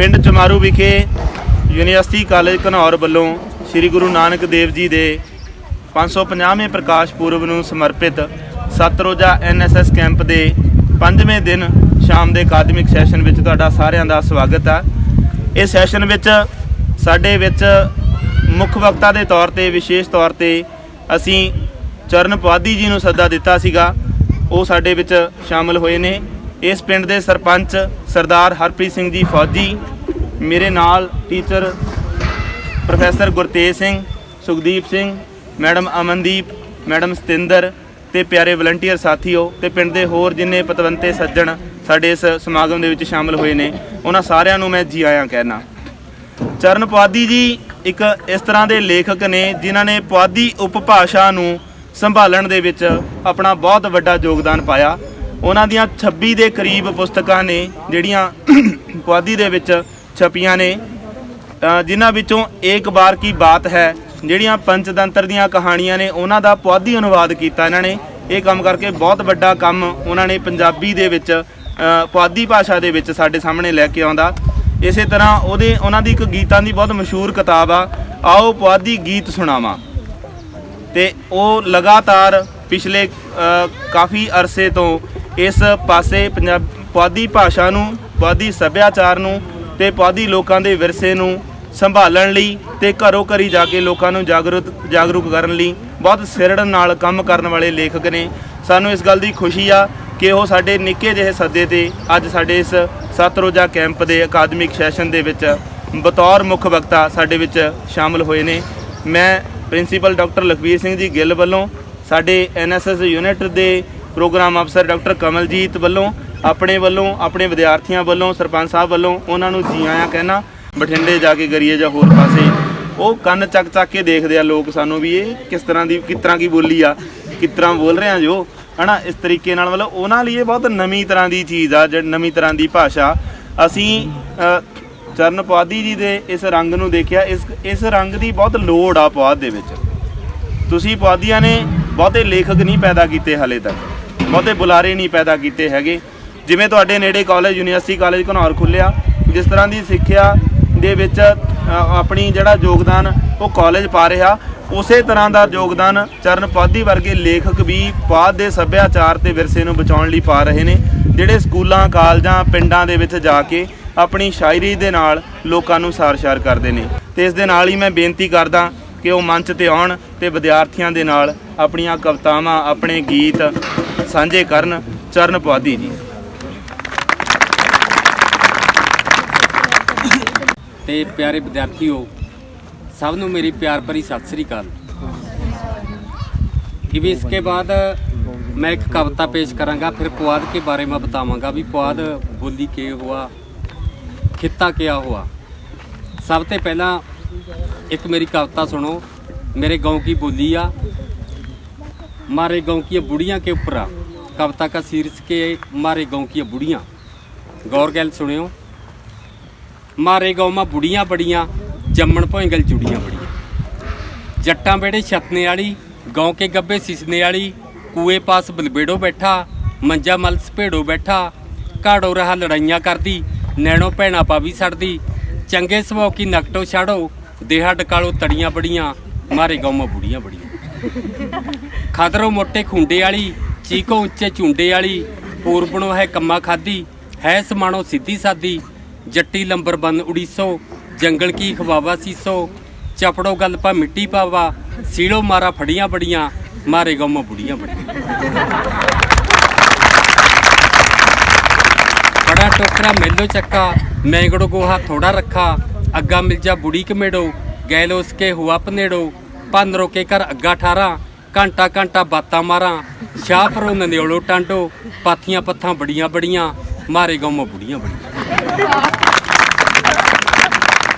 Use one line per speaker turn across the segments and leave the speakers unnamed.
ਪਿੰਡ ਚਮਾਰੂ ਵਿਖੇ university college Ghanaur ਵੱਲੋਂ ਸ੍ਰੀ ਗੁਰੂ ਨਾਨਕ ਦੇਵ ਜੀ ਦੇ 550ਵੇਂ ਪ੍ਰਕਾਸ਼ ਪੁਰਬ ਨੂੰ ਸਮਰਪਿਤ ਸੱਤ ਰੋਜ਼ਾ ਐਨਐਸਐਸ ਕੈਂਪ ਦੇ ਪੰਜਵੇਂ ਦਿਨ ਸ਼ਾਮ ਦੇ ਅਕਾਦਮਿਕ ਸੈਸ਼ਨ ਵਿੱਚ ਤੁਹਾਡਾ ਸਾਰਿਆਂ ਦਾ ਸਵਾਗਤ ਆ। ਇਹ ਸੈਸ਼ਨ ਵਿੱਚ ਸਾਡੇ ਵਿੱਚ ਮੁੱਖ ਵਕਤਾ ਦੇ ਤੌਰ ਤੇ, ਵਿਸ਼ੇਸ਼ ਤੌਰ ਤੇ ਅਸੀਂ ਚਰਨ ਪੁਆਧੀ ਜੀ ਨੂੰ ਸੱਦਾ ਦਿੱਤਾ ਸੀਗਾ। ਉਹ ਸਾਡੇ ਵਿੱਚ ਸ਼ਾਮਲ ਹੋਏ ਨੇ। ਇਸ ਪਿੰਡ ਦੇ ਸਰਪੰਚ ਸਰਦਾਰ ਹਰਪ੍ਰੀਤ ਸਿੰਘ ਜੀ ਫੌਜੀ, ਮੇਰੇ ਨਾਲ teacher professor Gurtej Singh, Sukhdeep Singh, madam Amandeep, madam Satinder ਤੇ ਪਿਆਰੇ ਵਲੰਟੀਅਰ ਸਾਥੀਓ ਤੇ ਪਿੰਡ ਦੇ ਹੋਰ ਜਿੰਨੇ ਪਤਵੰਤੇ ਸੱਜਣ ਸਾਡੇ ਇਸ ਸਮਾਗਮ ਦੇ ਵਿੱਚ ਸ਼ਾਮਲ ਹੋਏ ਨੇ, ਉਹਨਾਂ ਸਾਰਿਆਂ ਨੂੰ ਮੈਂ ਜੀ ਆਇਆਂ ਕਹਿਣਾ। ਚਰਨ ਪੁਆਧੀ ਜੀ ਇੱਕ ਇਸ ਤਰ੍ਹਾਂ ਦੇ ਲੇਖਕ ਨੇ ਜਿਨ੍ਹਾਂ ਨੇ ਪੁਆਧੀ ਉਪਭਾਸ਼ਾ ਨੂੰ ਸੰਭਾਲਣ ਦੇ ਵਿੱਚ ਆਪਣਾ ਬਹੁਤ ਵੱਡਾ ਯੋਗਦਾਨ ਪਾਇਆ। ਉਹਨਾਂ ਦੀਆਂ 26 ਦੇ ਕਰੀਬ ਪੁਸਤਕਾਂ ਨੇ, ਜਿਹੜੀਆਂ ਪੁਆਧੀ ਦੇ ਵਿੱਚ ਛਪੀਆਂ ਨੇ ਜਿਨ੍ਹਾਂ ਵਿੱਚੋਂ ਇੱਕ ਬਾਰ ਕੀ ਬਾਤ ਹੈ, ਜਿਹੜੀਆਂ ਪੰਚਤੰਤਰ ਦੀਆਂ ਕਹਾਣੀਆਂ ਨੇ, ਉਹਨਾਂ ਦਾ ਪੁਆਧੀ ਅਨੁਵਾਦ ਕੀਤਾ ਇਹਨਾਂ ਨੇ। ਇਹ ਕੰਮ ਕਰਕੇ ਬਹੁਤ ਵੱਡਾ ਕੰਮ ਉਹਨਾਂ ਨੇ ਪੰਜਾਬੀ ਦੇ ਵਿੱਚ ਪੁਆਧੀ ਭਾਸ਼ਾ ਦੇ ਵਿੱਚ ਸਾਡੇ ਸਾਹਮਣੇ ਲੈ ਕੇ ਆਉਂਦਾ। ਇਸੇ ਤਰ੍ਹਾਂ ਉਹਦੇ, ਉਹਨਾਂ ਦੀ ਇੱਕ ਗੀਤਾਂ ਦੀ ਬਹੁਤ ਮਸ਼ਹੂਰ ਕਿਤਾਬ ਆ, ਆਓ ਪੁਆਧੀ ਗੀਤ ਸੁਣਾਵਾਂ। ਤੇ ਉਹ ਲਗਾਤਾਰ ਪਿਛਲੇ ਕਾਫੀ ਅਰਸੇ ਤੋਂ ਇਸ ਪਾਸੇ ਪੰਜਾਬ ਪੁਆਧੀ ਭਾਸ਼ਾ ਨੂੰ, ਪੁਆਧੀ ਸੱਭਿਆਚਾਰ ਨੂੰ ਤੇ ਪੁਆਧੀ ਲੋਕਾਂ ਦੇ ਵਿਰਸੇ ਨੂੰ ਸੰਭਾਲਣ ਲਈ ਤੇ ਘਰੋਂ ਘਰੀ ਜਾ ਕੇ ਲੋਕਾਂ ਨੂੰ ਜਾਗਰੂਕ ਜਾਗਰੂਕ ਕਰਨ ਲਈ ਬਹੁਤ ਸਿਰੜ ਨਾਲ ਕੰਮ ਕਰਨ ਵਾਲੇ ਲੇਖਕ ਨੇ। ਸਾਨੂੰ ਇਸ ਗੱਲ ਦੀ ਖੁਸ਼ੀ ਆ ਕਿ ਉਹ ਸਾਡੇ ਨਿੱਕੇ ਜਿਹੇ ਸੱਦੇ ਤੇ ਅੱਜ ਸਾਡੇ ਇਸ ਸੱਤ ਰੋਜ਼ਾ ਕੈਂਪ ਦੇ ਅਕਾਦਮਿਕ ਸੈਸ਼ਨ ਦੇ ਵਿੱਚ ਬਤੌਰ ਮੁੱਖ ਵਕਤਾ ਸਾਡੇ ਵਿੱਚ ਸ਼ਾਮਲ ਹੋਏ ਨੇ। ਮੈਂ ਪ੍ਰਿੰਸੀਪਲ ਡਾਕਟਰ ਲਖਵੀਰ ਸਿੰਘ ਜੀ ਗਿੱਲ ਵੱਲੋਂ ਸਾਡੇ ਐਨਐਸਐਸ ਯੂਨਿਟ ਦੇ ਪ੍ਰੋਗਰਾਮ ਅਫਸਰ ਡਾਕਟਰ ਕਮਲਜੀਤ ਵੱਲੋਂ, ਆਪਣੇ ਵੱਲੋਂ, ਆਪਣੇ ਵਿਦਿਆਰਥੀਆਂ ਵੱਲੋਂ, ਸਰਪੰਚ ਸਾਹਿਬ ਵੱਲੋਂ ਉਹਨਾਂ ਨੂੰ ਜੀ ਆਇਆਂ ਕਹਿਣਾ, ਬਠਿੰਡੇ ਜਾ ਕੇ ਕਰੀਏ ਜਾਂ ਹੋਰ ਪਾਸੇ। ਉਹ ਕੰਨ ਚੱਕ ਚੱਕ ਕੇ ਦੇਖਦੇ ਆ ਲੋਕ ਸਾਨੂੰ ਵੀ ਇਹ ਕਿਸ ਤਰ੍ਹਾਂ ਦੀ, ਕਿਸ ਤਰ੍ਹਾਂ ਕੀ ਬੋਲੀ ਆ, ਕਿਸ ਤਰ੍ਹਾਂ ਬੋਲ ਰਹੇ ਆ ਜੋ। ਹਨਾ, ਇਸ ਤਰੀਕੇ ਨਾਲ ਮਤਲਬ ਉਹਨਾਂ ਲਈ ਇਹ ਬਹੁਤ ਨਵੀਂ ਤਰ੍ਹਾਂ ਦੀ ਚੀਜ਼ ਆ, ਜਿਹੜੀ ਨਵੀਂ ਤਰ੍ਹਾਂ ਦੀ ਭਾਸ਼ਾ। ਅਸੀਂ ਚਰਨ ਪੁਆਧੀ ਜੀ ਦੇ ਇਸ ਰੰਗ ਨੂੰ ਦੇਖਿਆ, ਇਸ ਇਸ ਰੰਗ ਦੀ ਬਹੁਤ ਲੋੜ ਆ ਪੁਆਧ ਦੇ ਵਿੱਚ। ਤੁਸੀਂ ਪੁਆਧੀਆਂ ਨੇ ਬਹੁਤੇ ਲੇਖਕ ਨਹੀਂ ਪੈਦਾ ਕੀਤੇ ਹਲੇ ਤੱਕ। ਬਹੁਤੇ ਬੁਲਾਰੇ ਨਹੀਂ ਪੈਦਾ ਕੀਤੇ ਹੈਗੇ। ਜਿਵੇਂ ਤੁਹਾਡੇ ਨੇੜੇ ਕਾਲਜ ਯੂਨੀਵਰਸਿਟੀ ਕਾਲਜ ਘਨੌਰ ਖੁੱਲਿਆ ਜਿਸ ਤਰ੍ਹਾਂ ਦੀ ਸਿੱਖਿਆ ਦੇ ਵਿੱਚ ਆਪਣੀ ਜਿਹੜਾ ਯੋਗਦਾਨ ਉਹ ਕਾਲਜ ਪਾ ਰਿਹਾ, ਉਸੇ ਤਰ੍ਹਾਂ ਦਾ ਯੋਗਦਾਨ ਚਰਨ ਪਾਧੀ ਵਰਗੇ ਲੇਖਕ ਵੀ ਪਾਦ ਦੇ ਸੱਭਿਆਚਾਰ ਤੇ ਵਿਰਸੇ ਨੂੰ ਬਚਾਉਣ ਲਈ ਪਾ ਰਹੇ ਨੇ, ਜਿਹੜੇ ਸਕੂਲਾਂ, ਕਾਲਜਾਂ, ਪਿੰਡਾਂ ਦੇ ਵਿੱਚ ਜਾ ਕੇ ਆਪਣੀ ਸ਼ਾਇਰੀ ਦੇ ਨਾਲ ਲੋਕਾਂ ਨੂੰ ਸਾਰ-ਸਾਰ ਕਰਦੇ ਨੇ। ਤੇ ਇਸ ਦੇ ਨਾਲ ਹੀ ਮੈਂ ਬੇਨਤੀ ਕਰਦਾ ਕਿ ਉਹ ਮੰਚ ਤੇ ਆਉਣ ਤੇ ਵਿਦਿਆਰਥੀਆਂ ਦੇ ਨਾਲ ਆਪਣੀਆਂ ਕਵਿਤਾਵਾਂ, ਆਪਣੇ ਗੀਤ ਸਾਂਝੇ ਕਰਨ ਚਰਨ ਪੁਆਧੀ ਜੀ
ਤੇ ਪਿਆਰੇ ਵਿਦਿਆਰਥੀਓ सब ਨੂੰ मेरी प्यार भरी सत श्री अकाल कि भी इसके बाद मैं एक कविता पेश करांगा फिर पुआध के बारे में बतावांगा भी पुआध बोली के हुआ खिता क्या हुआ सब तो पहला एक मेरी कविता सुनो मेरे गांव की बोली आ मारे गांव की बुढ़िया के ऊपर आ कविता का शीर्षक है मारे गांव की बुढ़िया गौर गैल सुनियो ਮਾਰੇ ਗਾਉਂ ਬੁੜੀਆਂ ਬੜੀਆਂ ਜੰਮਣ ਭੋਏ ਗਲ ਚੁੜੀਆਂ ਬੜੀਆਂ ਜੱਟਾਂ ਬੇੜੇ ਛਤਨੇ ਵਾਲੀ ਗਾਉਂ ਕੇ ਗੱਬੇ ਸਿਸਨੇ ਵਾਲੀ ਕੂਏ ਪਾਸ ਬਲਬੇੜੋ ਬੈਠਾ ਮੰਜਾ ਮਲ ਸਪੇੜੋ ਬੈਠਾ ਘਾੜੋ ਰਹਾ ਲੜਾਈਆਂ ਕਰਦੀ ਨੈਣੋ ਭੈਣਾ ਪਾਵੀ ਸੜਦੀ ਚੰਗੇ ਸੁਭਾਅ ਕੀ ਨਕਟੋ ਛਾੜੋ ਦੇਹਾ ਡਕਾਲੋ ਤੜੀਆਂ ਬੜੀਆਂ ਮਾਰੇ ਗਾਉਂ ਬੁੜੀਆਂ ਬੜੀਆਂ ਖਾਦਰੋ ਮੋਟੇ ਖੁੰਡੇ ਵਾਲੀ ਚੀਕੋ ਉੱਚੇ ਝੁੰਡੇ ਵਾਲੀ, ਪੂਰਬਣੋ ਹੈ ਕੰਮਾ ਖਾਦੀ ਹੈ ਸਮਾਣੋ ਸਿੱਧੀ ਸਾਦੀ। ਜੱਟੀ ਲੰਬਰ ਬੰਨ ਉੜੀਸੋ, ਜੰਗਲ ਕੀ ਖਵਾਵਾ ਸੀਸੋ। ਚਪੜੋ ਗੱਲ ਪਾ ਮਿੱਟੀ ਪਾਵਾ, ਸੀਲੋ ਮਾਰਾ ਫੜੀਆਂ ਬੜੀਆਂ, ਮਾਰੇ ਗਮ ਬੁੜੀਆਂ ਬੜੀਆਂ। ਬੜਾ ਟੋਕਰਾ ਮੇਲੋ ਚੱਕਾ ਮੈਂਗੜੋ ਗੋਹਾ ਥੋੜਾ ਰੱਖਾ। ਅੱਗਾ ਮਿਲ ਜਾ ਬੁੜੀ ਕਮੇੜੋ, ਗੈਲ ਉਸਕੇ ਹੁਆ ਪਨੇੜੋ। ਪੰਨ ਰੋਕੇ ਕਰ ਅੱਗਾ ਠਾਰਾ। ਘੰਟਾ ਘੰਟਾ ਬਾਤਾਂ ਮਾਰਾਂ ਸ਼ਾਹ ਪਰੋ ਨਨਿਓਲੋ ਟਾਂਡੋ, ਪਾਥੀਆਂ ਪੱਥਾਂ ਬੜੀਆਂ ਬੜੀਆਂ, ਮਾਰੇ ਗਮ ਬੁੜੀਆਂ ਬੜੀਆਂ।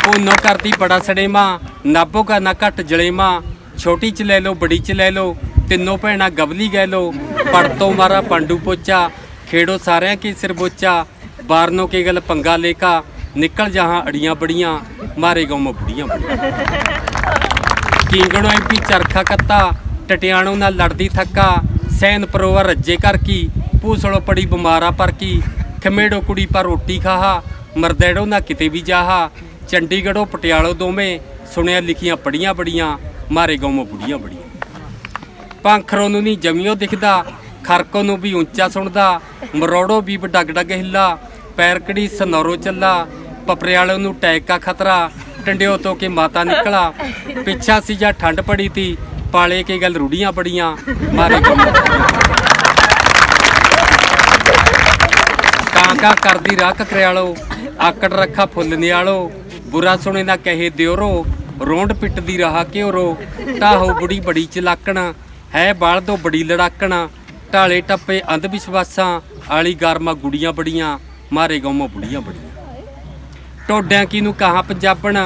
ਉਹ ਨੋ ਕਰਦੀ ਬੜਾ ਸੜੇਮਾ ਨਾਬੋ ਕਾ ਨਾ ਘਟ ਜਲੇਮਾ ਛੋਟੀ ਚ ਲੈ ਲੋ ਬੜੀ ਚ ਲੈ ਲੋ ਤਿੰਨੋਂ ਭੈਣਾਂ ਗਵਲੀ ਗੈ ਲੋ ਪੜ ਤੋਂ ਮਾਰਾ ਪਾਂਡੂ ਪੋਚਾ ਖੇੜੋ ਸਾਰਿਆਂ ਕੀ ਸਿਰ ਬੋਚਾ, ਬਾਰਨੋ ਕੇ ਗੱਲ ਪੰਗਾ ਲੇਕਾ ਨਿਕਲ ਜਹਾਂ ਅੜੀਆਂ ਬੜੀਆਂ, ਮਾਰੇ ਗਉ ਬੁੜੀਆਂ ਬੜੀਆਂ। ਕਿੰਗਣੋ ਐਮਪੀ ਚਰਖਾ ਕੱਤਾ ਟਟਿਆਣੋਂ ਨਾਲ ਲੜਦੀ ਥੱਕਾ, ਸੈਨ ਪਰੋਵਰ ਰੱਜੇ ਕਰ ਕੀ ਪੂਸੜੋ ਪੜੀ ਬਿਮਾਰਾ ਪਰ ਕੀ, ਖਮੇੜੋ ਕੁੜੀ ਪਰ ਰੋਟੀ ਖਾਹਾ, ਮਰਦੈੜੋ ਨਾ ਕਿਤੇ ਵੀ ਜਾਹਾ। ਚੰਡੀਗੜ੍ਹੋਂ ਪਟਿਆਲੋ ਦੋਵੇਂ ਸੁਣਿਆ ਲਿਖੀਆਂ ਪੜੀਆਂ ਬੜੀਆਂ, ਮਾਰੇ ਗਾਉਂ ਬੁੜੀਆਂ ਬੜੀਆਂ। ਪੰਖਰੋਂ ਨੂੰ ਨਹੀਂ ਜਮਿਓ ਦਿਖਦਾ, ਖਰਕੋ ਨੂੰ ਵੀ ਉੱਚਾ ਸੁਣਦਾ, ਮਰੋੜੋ ਵੀ ਡਗ ਡਗ ਹਿੱਲਾ ਪੈਰਕੜੀ ਸਨੋਰੋ ਚੱਲਾ, ਪਪਰਿਆਲੋ ਨੂੰ ਟੈਕ ਕਾ ਖਤਰਾ, ਟੰਡਿਓ ਤੋਂ ਕੇ ਮਾਤਾ ਨਿਕਲਾ। ਪਿੱਛਾ ਸੀ ਜਾਂ ਠੰਡ ਪੜੀ ਤੀ ਪਾਲੇ ਕੇ ਗੱਲ ਰੂੜੀਆਂ ਬੜੀਆਂ ਮਾਰੇ ਗਾਉਂ ਕਾਂਕਾ ਕਰਦੀ ਰੱਖ ਕਰਿਆਲੋ, ਆਕੜ ਰੱਖਾ ਫੁੱਲ ਨਿਆਲੋ, ਬੁਰਾ ਸੁਣੇ ਨਾ ਕਹੇ ਦਿਓਰੋ, ਰੋਂਡ ਪਿੱਟਦੀ ਰਹਾ ਕਿਉਰੋ ਢਾਹੋ ਬੁੜੀ ਬੜੀ ਚਲਾਕਣਾ, ਹੈ ਬਾਲ ਤੋਂ ਬੜੀ ਲੜਾਕਣਾ, ਢਾਲੇ ਟੱਪੇ ਅੰਧ ਵਿਸ਼ਵਾਸਾਂ, ਆਲੀ ਗਰਮਾ ਗੁੜੀਆਂ ਬੜੀਆਂ, ਮਾਰੇ ਗਾਉਂ ਬੁੜੀਆਂ ਬੜੀਆਂ। ਟੋਡਿਆਂ ਕੀ ਨੂੰ ਕਹਾ ਪੰਜਾਬਣ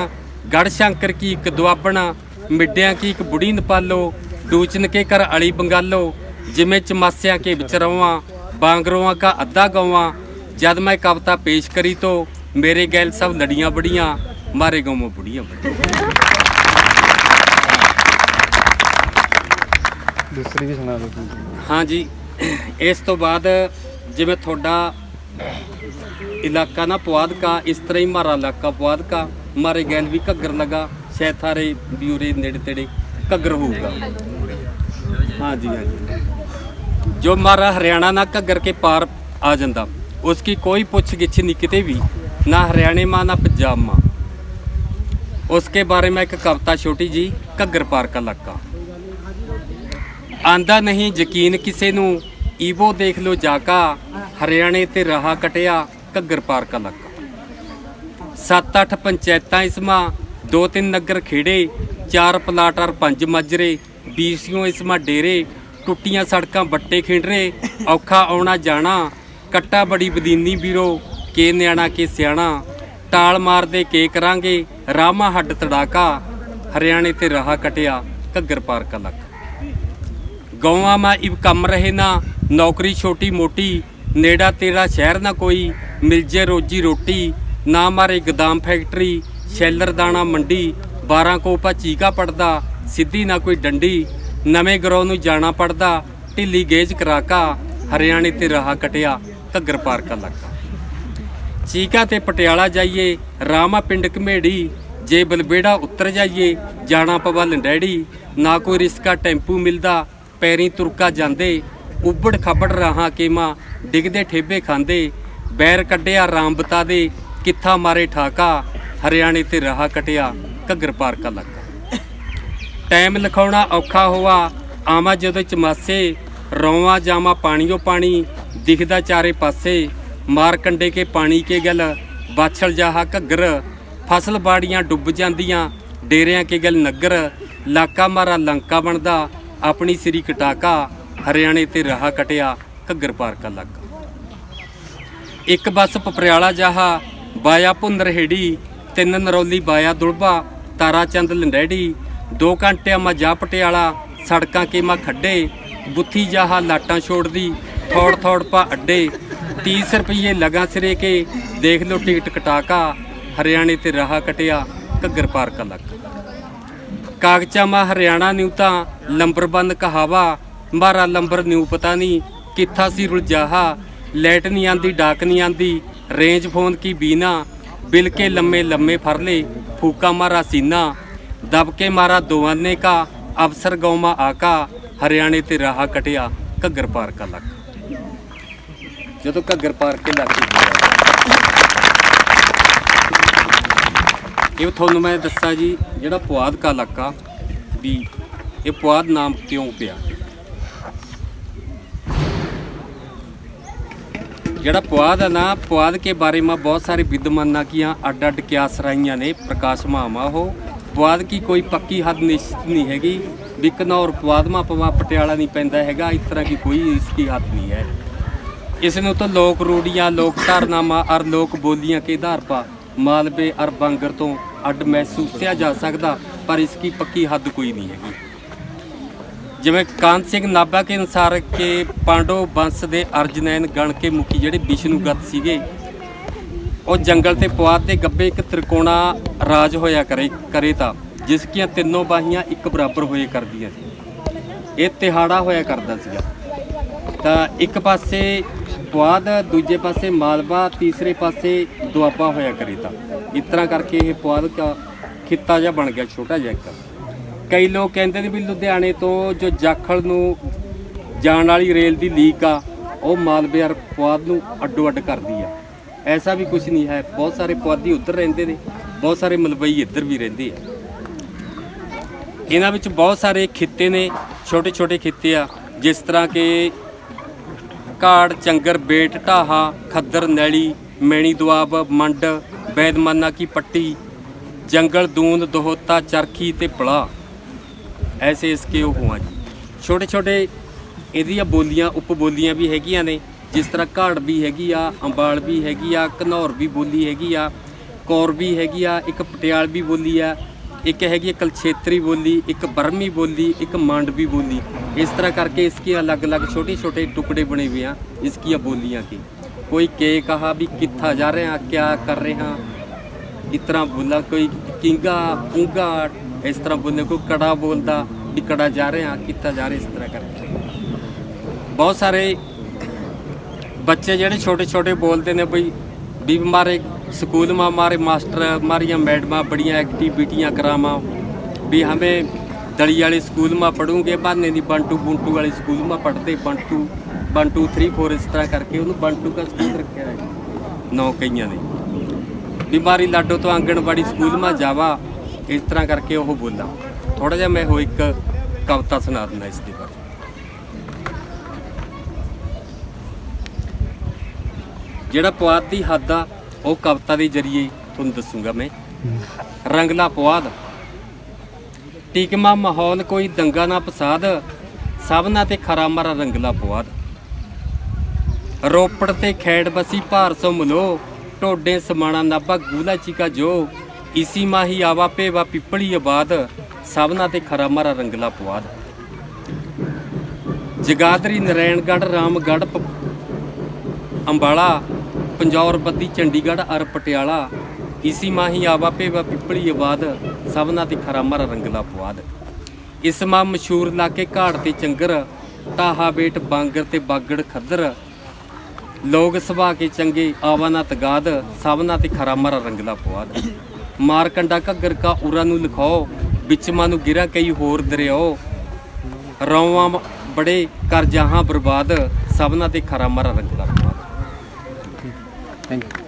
ਗੜ ਸ਼ੰਕਰ ਕੀ ਇੱਕ ਦੁਆਬਣਾ ਮਿੱਡਿਆਂ ਕੀ ਇੱਕ ਬੁੜੀ ਨਪਾਲੋ ਡੂਚਨ ਕੇ ਕਰ ਅਲੀ ਬੰਗਾਲੋ ਜਿਵੇਂ ਚਮਾਸਿਆਂ ਕੇ ਵਿੱਚ ਰਵਾਂ ਬਾਂਗਰੋਆਂ ਕਾ ਅੱਧਾ ਗਵਾਂ। ਜਦ ਮੈਂ ਕਵਤਾ ਪੇਸ਼ ਕਰੀ ਤੋ ਮੇਰੇ ਗੈਲ ਸਭ ਲੜੀਆਂ ਬੜੀਆਂ ਮਾਰੇ ਗਾਉਂ ਬੁੜੀਆਂ ਬੜੀਆਂ।
ਦੂਸਰੀ ਵੀ ਸੁਣਾ ਦਿਓ
ਹਾਂਜੀ ਇਸ ਤੋਂ ਬਾਅਦ ਜਿਵੇਂ ਤੁਹਾਡਾ ਇਲਾਕਾ ਨਾ ਪੁਆਧ ਕਾ ਇਸ ਤਰ੍ਹਾਂ ਹੀ ਮਾਰਾ ਇਲਾਕਾ ਪੁਆਧ ਕਾ ਮਾਰੇ ਗੈਲ ਵੀ ਘੱਗਰ ਲਗਾ। ਸ਼ਾਇਦ ਥਾਰੇ ਵੀ ਉਰੇ ਨੇੜੇ ਤੇੜੇ ਘੱਗਰ ਹੋਊਗਾ। ਹਾਂਜੀ ਹਾਂਜੀ। ਜੋ ਮਾਰਾ ਹਰਿਆਣਾ ਨਾ ਘੱਗਰ ਕੇ ਪਾਰ ਆ ਜਾਂਦਾ, ਉਸ ਕੀ ਕੋਈ ਪੁੱਛ ਗਿੱਛ ਨਹੀਂ ਕਿਤੇ ਵੀ, ਨਾ ਹਰਿਆਣੇ ਮਾਂ, ਨਾ ਪੰਜਾਬ ਮਾਂ। ਉਸਕੇ ਬਾਰੇ ਮੈਂ ਇੱਕ ਕਵਿਤਾ ਛੋਟੀ ਜੀ, ਘੱਗਰ ਪਾਰ ਕਾ ਇਲਾਕਾ ਆਂਦਾ ਨਹੀਂ ਯਕੀਨ ਕਿਸੇ ਨੂੰ, ਈਵੋ ਦੇਖ ਲੋ ਜਾਕਾ, ਹਰਿਆਣੇ ਤੇ ਰਹਾ ਕਟਿਆ, ਘੱਗਰ ਪਾਰ ਕਾ ਇਲਾਕਾ ਸੱਤ ਅੱਠ ਪੰਚਾਇਤਾਂ ਇਸਮਾ ਦੋ ਤਿੰਨ ਨਗਰ ਖੇੜੇ, ਚਾਰ ਪਲਾਟਰ, ਪੰਜ ਮਾਜਰੇ, ਬੀਸੀਓ ਇਸਮਾ ਡੇਰੇ, ਟੁੱਟੀਆਂ ਸੜਕਾਂ ਬੱਟੇ ਖਿੰਡਰੇ ਔਖਾ ਆਉਣਾ ਜਾਣਾ, ਕੱਟਾ ਬੜੀ ਬਦੀਨੀ ਵੀਰੋ, ਕੇ ਨਿਆਣਾ, ਕੇ ਸਿਆਣਾ, ਟਾਲ ਮਾਰਦੇ ਕੇ ਕਰਾਂਗੇ, ਰਾਮਾ ਹੱਡ ਤੜਾਕਾ, ਹਰਿਆਣੇ ਤੇ ਰਹਾ ਕਟਿਆ, ਘੱਗਰ ਪਾਰ ਕਲਕ। ਇਲਾਕਾ ਗਊਆਂ ਮਾ ਇਬ ਕੰਮ ਰਹੇ ਨਾ, ਨੌਕਰੀ ਛੋਟੀ ਮੋਟੀ, ਨੇੜਾ ਤੇੜਾ ਸ਼ਹਿਰ ਨਾ ਕੋਈ, ਮਿਲ ਜੇ ਰੋਜੀ ਰੋਟੀ, ਨਾ ਮਾਰੇ ਗਦਾਮ ਫੈਕਟਰੀ ਸ਼ੈਲਰ ਦਾਣਾ ਮੰਡੀ 12 ਕੋਪਾ ਚੀਕਾ ਪੜਦਾ, ਸਿੱਧੀ ਨਾ ਕੋਈ ਡੰਡੀ, ਨਵੇਂ ਗਰੋਹ ਨੂੰ ਜਾਣਾ ਪੜਦਾ, ਢਿੱਲੀ ਗੇਜ ਕਰਾਕਾ, ਹਰਿਆਣੇ ਤੇ ਰਾਹ ਕਟਿਆ, ਘੱਗਰ ਪਾਰ ਕਾ ਲੱਗਾ ਚੀਕਾ ਤੇ ਪਟਿਆਲਾ ਜਾਈਏ, ਰਾਮਾ ਪਿੰਡ ਘਮੇੜੀ, ਜੇ ਬਲਬੇੜਾ ਉੱਤਰ ਜਾਈਏ, ਜਾਣਾ ਪਵਾ ਲੰਡੈੜੀ, ਨਾ ਕੋਈ ਰਿਸਕਾ ਟੈਂਪੂ ਮਿਲਦਾ, ਪੈਰੀ ਤੁਰਕਾ ਜਾਂਦੇ, ਉੱਬੜ ਖੱਬੜ ਰਾਹਾਂ ਕੇਮਾ, ਡਿੱਗਦੇ ਠੇਬੇ ਖਾਂਦੇ, ਬੈਰ ਕੱਢਿਆ ਰਾਮ ਬਤਾ ਦੇ, ਕਿੱਥਾ ਮਾਰੇ ਠਾਕਾ ਹਰਿਆਣੇ ਤੇ ਰਾਹ ਕਟਿਆ ਘੱਗਰ ਪਾਰ ਕਾ ਲੱਗਾ ਟਾਈਮ ਲਿਖਾਉਣਾ ਔਖਾ ਹੋਆ, ਆਵਾਂ ਜਦੋਂ ਚਮਾਸੇ, ਰੋਵਾਂ ਜਾਵਾਂ ਪਾਣੀਓ ਪਾਣੀ, ਦਿਖਦਾ ਚਾਰੇ ਪਾਸੇ, ਮਾਰ ਕੰਡੇ ਕੇ ਪਾਣੀ ਕੇ ਗਲ, ਬਾਛਲ ਜਾਹਾ ਘੱਗਰ, ਫਸਲ ਬਾੜੀਆਂ ਡੁੱਬ ਜਾਂਦੀਆਂ, ਡੇਰਿਆਂ ਕੇ ਗਲ ਨਗਰ, ਲਾਕਾ ਮਾਰਾ ਲੰਕਾ ਬਣਦਾ, ਆਪਣੀ ਸ੍ਰੀ ਕਟਾਕਾ, ਹਰਿਆਣੇ ਤੇ ਰਾਹ ਕਟਿਆ ਘੱਗਰ ਪਾਰ ਕਾ ਲੱਗਾ ਇੱਕ ਬੱਸ ਪਪਰਿਆਲਾ ਜਾਹਾ, ਬਾਇਆ ਭੁੰਦਰ ਹੇੜੀ ਤਿੰਨ ਨਰੌਲੀ ਬਾਇਆ ਦੁਲਬਾ, ਤਾਰਾ ਚੰਦ ਲੰਡੈੜੀ, ਦੋ ਘੰਟਿਆਂ ਮਾ ਜਾ ਪਟਿਆਲਾ, ਸੜਕਾਂ ਕੇ ਮਾ ਖੱਡੇ, ਬੁੱਥੀ ਜਾਹਾ ਲਾਟਾਂ ਛੋੜਦੀ, ਥੋੜ ਥੋੜ ਪਾ ਅੱਡੇ 30 ਰੁਪਏ ਲਗਾ ਸਿਰੇ ਕੇ, ਦੇਖ ਲੋ ਟਿਕਟ ਕਟਾਕਾ, ਹਰਿਆਣੇ ਤੇ ਰਾਹ ਕਟਿਆ ਘੱਗਰ ਪਾਰ ਕਾ ਲੱਗਾ ਕਾਗਚਾ ਹਰਿਆਣਾ ਨਿਉ ਤਾਂ ਲੰਬਰਬੰਦ ਕਹਾਵਾ, ਮਾਰਾ ਲੰਬਰ ਨਿਉ ਪਤਾ ਨਹੀਂ ਕਿੱਥਾ ਸੀ ਰੁਲਜਾਹਾ ਲੈਟ ਨਹੀਂ ਆਂਦੀ, ਡਾਕ ਨਹੀਂ ਆਂਦੀ, ਰੇਂਜ ਫੋਨ ਕੀ ਬੀਨਾ ਬਿਲ ਕੇ ਲੰਮੇ ਲੰਮੇ ਫਰਲੇ ਫੂਕਾ ਮਾਰਾ ਸੀਨਾ ਦਬ ਕੇ ਮਾਰਾ ਦੋਵਾਨੇ ਕਾ, ਅਫਸਰ ਗੌਮਾ ਆਕਾ, ਹਰਿਆਣੇ ਤੇ ਰਹਾ ਕਟਿਆ, ਘੱਗਰ ਪਾਰ ਕਾ ਜਦੋਂ ਘੱਗਰ ਪਾਰ ਕੇ ਲੱਕ ਇਹ ਤੁਹਾਨੂੰ ਮੈਂ ਦੱਸਾਂ ਜੀ, ਜਿਹੜਾ ਪੁਆਧ ਕਾ ਇਲਾਕਾ ਵੀ ਇਹ ਪੁਆਧ ਨਾਮ ਕਿਉਂ ਪਿਆ? ਜਿਹੜਾ ਪੁਆਧ ਹੈ ਨਾ, ਪੁਆਧ ਕੇ ਬਾਰੇ ਮੈਂ ਬਹੁਤ ਸਾਰੇ ਵਿਦਵਾਨਾਂ ਕੀਆਂ ਅੱਡ ਅੱਡ ਕਿਆਸ ਰਾਈਆਂ ਨੇ, ਪ੍ਰਕਾਸ਼ ਮਾਮਾ ਉਹ। ਪੁਆਧ ਕੀ ਕੋਈ ਪੱਕੀ ਹੱਦ ਨਿਸ਼ਚਿਤ ਨਹੀਂ ਹੈਗੀ, ਵੀ ਘਨੌਰ ਪੁਆਧਮਾ ਪਵਾ ਪਟਿਆਲਾ ਨਹੀਂ ਪੈਂਦਾ ਹੈਗਾ, ਇਸ ਤਰ੍ਹਾਂ ਕੀ ਕੋਈ ਇਸ ਕੀ ਹੱਦ ਨਹੀਂ ਹੈ। ਇਸ ਨੂੰ ਤਾਂ ਲੋਕ ਰੂੜੀਆਂ, ਲੋਕ ਧਾਰਨਾਵਾਂ ਔਰ ਲੋਕ ਬੋਲੀਆਂ ਕੇ ਆਧਾਰ ਪਾ, ਮਾਲਵੇ ਅਰ ਬਾਂਗਰ ਤੋਂ ਅੱਡ ਮਹਿਸੂਸਿਆ ਜਾ ਸਕਦਾ, ਪਰ ਇਸ ਕੀ ਪੱਕੀ ਹੱਦ ਕੋਈ ਨਹੀਂ ਹੈਗੀ। ਜਿਵੇਂ ਕਾਨ ਸਿੰਘ ਨਾਭਾ ਕੇ ਅਨੁਸਾਰ ਕਿ ਪਾਂਡੋ ਬੰਸ ਦੇ ਅਰਜਨੈਨ ਗਣ ਕੇ ਮੁਖੀ ਜਿਹੜੇ ਵਿਸ਼ਨੂਗਤ ਸੀਗੇ, ਉਹ ਜੰਗਲ ਤੇ ਪੁਆਧ ਦੇ ਗੱਬੇ ਇੱਕ ਤ੍ਰਿਕੋਣਾ ਰਾਜ ਹੋਇਆ ਕਰੇ ਕਰੇ ਤਾਂ, ਜਿਸ ਕੀਆਂ ਤਿੰਨੋਂ ਬਾਹੀਆਂ ਇੱਕ ਬਰਾਬਰ ਹੋਏ ਕਰਦੀਆਂ ਸੀ। ਇਹ ਤਿਹਾੜਾ ਹੋਇਆ ਕਰਦਾ ਸੀਗਾ। ਤਾਂ ਇੱਕ ਪਾਸੇ ਪੁਆਧ, ਦੂਜੇ ਪਾਸੇ ਮਾਲਵਾ, ਤੀਸਰੇ ਪਾਸੇ ਦੁਆਬਾ ਹੋਇਆ ਕਰੇ ਤਾਂ। ਇਸ ਤਰ੍ਹਾਂ ਕਰਕੇ ਇਹ ਪੁਆਧ ਦਾ ਖਿੱਤਾ ਜਿਹਾ ਬਣ ਗਿਆ, ਛੋਟਾ ਜਿਹਾ ਇੱਕ। ਕਈ ਲੋਕ ਕਹਿੰਦੇ ਨੇ ਵੀ ਲੁਧਿਆਣੇ ਤੋਂ ਜੋ ਜਾਖਲ ਨੂੰ ਜਾਣ ਵਾਲੀ ਰੇਲ ਦੀ ਲੀਕ ਆ, ਉਹ ਮਾਲਵੇ ਪੁਆਧ ਨੂੰ ਅੱਡੋ ਅੱਡ ਕਰਦੀ ਆ। ਐਸਾ ਵੀ ਕੁਝ ਨਹੀਂ ਹੈ। ਬਹੁਤ ਸਾਰੇ ਪੁਆਧੀ ਉੱਧਰ ਰਹਿੰਦੇ ਨੇ, ਬਹੁਤ ਸਾਰੇ ਮਲਵਈ ਇੱਧਰ ਵੀ ਰਹਿੰਦੇ ਆ। ਇਹਨਾਂ ਵਿੱਚ ਬਹੁਤ ਸਾਰੇ ਖਿੱਤੇ ਨੇ ਛੋਟੇ ਛੋਟੇ ਖਿੱਤੇ ਆ, ਜਿਸ ਤਰ੍ਹਾਂ ਕਿ ਕਾੜ, ਚੰਗਰ, ਬੇਟ, ਢਾਹਾ, ਖੱਦਰ, ਨੈਲੀ, ਮੈਣੀ ਦੁਆਬ, ਮੰਡ, ਬੈਦਮਾਨਾ ਕੀ ਪੱਟੀ, ਜੰਗਲ, ਦੂੰਦ, ਦੋਹਤਾ, ਚਰਖੀ ਤੇ ਬਲਾ ਐਸੇ ਇਸ ਕੇ ਉਹ ਹੋਆ ਜੀ ਛੋਟੇ ਛੋਟੇ ਇਹਦੀਆਂ ਬੋਲੀਆਂ, ਉਪ ਬੋਲੀਆਂ ਵੀ ਹੈਗੀਆਂ ਨੇ। ਜਿਸ ਤਰ੍ਹਾਂ ਘਾੜ ਵੀ ਹੈਗੀ ਆ, ਅੰਬਾਲ ਵੀ ਹੈਗੀ ਆ, ਘਨੌਰ ਵੀ ਬੋਲੀ ਹੈਗੀ ਆ, ਕੌਰ ਵੀ ਹੈਗੀ ਆ, ਇੱਕ ਪਟਿਆਲ ਵੀ ਬੋਲੀ ਆ, ਇੱਕ ਹੈਗੀ ਕਲਛੇਤਰੀ ਬੋਲੀ, ਇੱਕ ਬਰਮੀ ਬੋਲੀ, ਇੱਕ ਮੰਡਵੀ ਬੋਲੀ। ਇਸ ਤਰ੍ਹਾਂ ਕਰਕੇ ਇਸਕੀ ਅਲੱਗ-ਅਲੱਗ ਛੋਟੇ-ਛੋਟੇ ਟੁਕੜੇ ਬਣੇ ਹੋਏ ਆ ਇਸਕੀ ਬੋਲੀਆਂ ਕੀ। ਕੋਈ ਕੇ ਕਹਾ ਵੀ ਕਿੱਥਾ ਜਾ ਰਹੇ ਆ ਕਿਆ ਕਰ ਰਹੇ। ਆ ਇਤਨਾ ਬੋਲਾ ਕੋਈ ਕਿੰਗਾ, ਪੂੰਗਾ ਇਸ ਤਰ੍ਹਾਂ ਬੰਦੇ ਕੋ ਕੜਾ ਬੋਲਦਾ, ਵੀ ਕੜਾ ਜਾ ਰਹੇ ਆ ਕੀਤਾ ਜਾ ਰਿਹਾ ਇਸ ਤਰ੍ਹਾਂ ਕਰਕੇ। ਬਹੁਤ ਸਾਰੇ ਬੱਚੇ ਜਿਹੜੇ ਛੋਟੇ ਛੋਟੇ ਬੋਲਦੇ ਨੇ ਬਈ, ਵੀ ਮਾਰੇ ਸਕੂਲ ਮਾ, ਮਾਰੇ ਮਾਸਟਰ, ਮਾਰੀਆਂ ਮੈਡਮਾਂ, ਬੜੀਆਂ ਐਕਟੀਵਿਟੀਆਂ ਕਰਾਵਾਂ, ਵੀ ਹਮੇ ਦਲੀ ਵਾਲੇ ਸਕੂਲ ਮਾ ਪੜੂਗੇ, ਬਾਨੇ ਦੀ ਬੰਟੂ ਬੁੰਟੂ ਵਾਲੇ ਸਕੂਲ ਮਾ ਪੜਦੇ ਬੰਟੂ ਬੰਟੂ 3 4 ਇਸ ਤਰ੍ਹਾਂ ਕਰਕੇ ਉਹਨੂੰ ਬੰਟੂ ਦਾ ਸਕੂਲ ਰੱਖਿਆ ਹੈ। ਨੌ ਕਈਆਂ ਨੇ। ਬਿਮਾਰੀ ਲਾਡੋ ਤੋਂ ਆਂਗਣਵਾੜੀ ਸਕੂਲ ਮਾ ਜਾਵਾ ਇਸ ਤਰ੍ਹਾਂ ਕਰਕੇ ਉਹ ਬੋਲਾਂ। ਥੋੜਾ ਜਿਹਾ ਮੈਂ ਉਹ ਇੱਕ ਕਵਿਤਾ ਸੁਣਾ ਦਿੰਦਾ ਇਸ ਦੇ ਬਾਰੇ ਜਿਹੜਾ ਪੁਆਧ ਦੀ ਹੱਦ ਆ, ਉਹ ਕਵਿਤਾ ਦੇ ਜ਼ਰੀਏ ਤੁਹਾਨੂੰ ਦੱਸੂਗਾ ਮੈਂ। ਰੰਗਲਾ ਪੁਆਧ। ਟਿਕਮਾ ਮਾਹੌਲ ਕੋਈ ਦੰਗਾ ਨਾ ਫਸਾਦ ਸਭਨਾ ਤੇ ਖਰਾ ਮਾਰਾ ਰੰਗਲਾ ਪੁਆਧ। ਰੋਪੜ ਤੇ ਖੈੜ ਬਸੀ ਭਾਰ ਸੋ ਮਲੋ ਟੋਡੇ ਸਮਾਣਾ ਨਾਭਾ ਗੂਲਾ ਚੀਕਾ ਜੋ। ਈਸੀ ਮਾਹੀ ਆਵਾ ਪੇਵਾ ਪਿੱਪਲੀ ਆਬਾਦ ਸਭਨਾ ਤੇ ਖਰਾ ਮਾਰਾ ਰੰਗਲਾ ਪੁਆਧ ਜਗਾਦਰੀ ਨਰੈਣਗੜ੍ਹ ਰਾਮਗੜ੍ਹ ਅੰਬਾਲਾ ਪੰਜੌਰ ਬੱਦੀ ਚੰਡੀਗੜ੍ਹ ਅਰ ਪਟਿਆਲਾ ਈਸੀ ਮਾਹੀ ਆਵਾ ਪੇਵਾ ਪਿੱਪਲੀ ਆਬਾਦ ਸਭਨਾ ਤੇ ਖਰਾ ਮਾਰਾ ਰੰਗਲਾ ਪੁਆਧ ਇਸ ਮਾ ਮਸ਼ਹੂਰ ਇਲਾਕੇ ਘਾੜ ਤੇ ਚੰਗਰ ਢਾਹਾ ਬੇਟ ਬਾਂਗਰ ਤੇ ਬਾਗੜ ਖੱਦਰ ਲੋਕ ਸੁਭਾ ਕੇ ਚੰਗੇ ਆਵਾ ਨਾ ਤਗਾਦ ਸਭਨਾ ਤੇ ਖਰਾ ਮਾਰਾ ਰੰਗਲਾ ਪੁਆਧ ਮਾਰ ਕੰਡਾ ਘੱਗਰ ਕਾ ਉਰਾ ਨੂੰ ਲਿਖਾਓ, ਵਿੱਚ ਮਾ ਨੂੰ ਗਿਰਾ ਕਈ ਹੋਰ ਦਰਿਆਓ। ਰੌਵਾਂ ਬੜੇ ਕਰ ਜਹਾਂ ਬਰਬਾਦ, ਸਭਨਾ ਤੇ ਖਰਾ ਮਰਾ ਰੰਗਲਾ ਪੁਆਧ
ਥੈਂਕ ਯੂ